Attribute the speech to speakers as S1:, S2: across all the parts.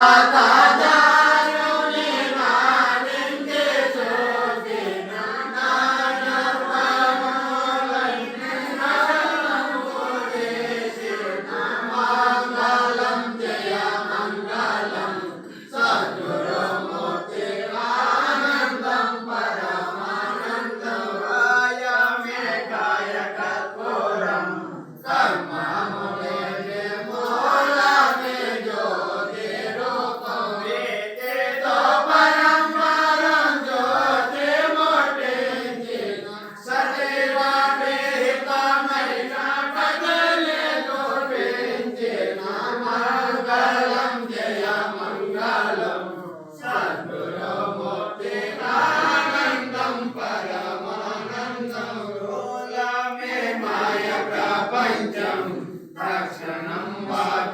S1: Tata. Mamba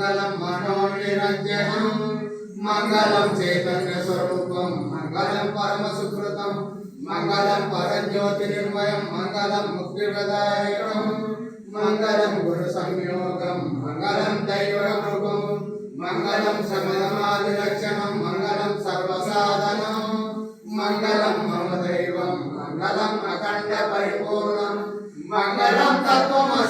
S1: మంగళం మనోనిరంజనం మంగళం చైతన్య స్వరూపం. మంగళం పరమ సుకృతం. మంగళం పరంజ్యోతి నిర్మయం. మంగళం ముక్తి ప్రదాయకం. మంగళం గురు సంయోగం. మంగళం దైవ రూపం. మంగళం సమధమాది లక్షణం. మంగళం సర్వసాధనం మంగళం మమ దైవం. మంగళం అఖండ పరిపూర్ణం. మంగళం తత్వమస్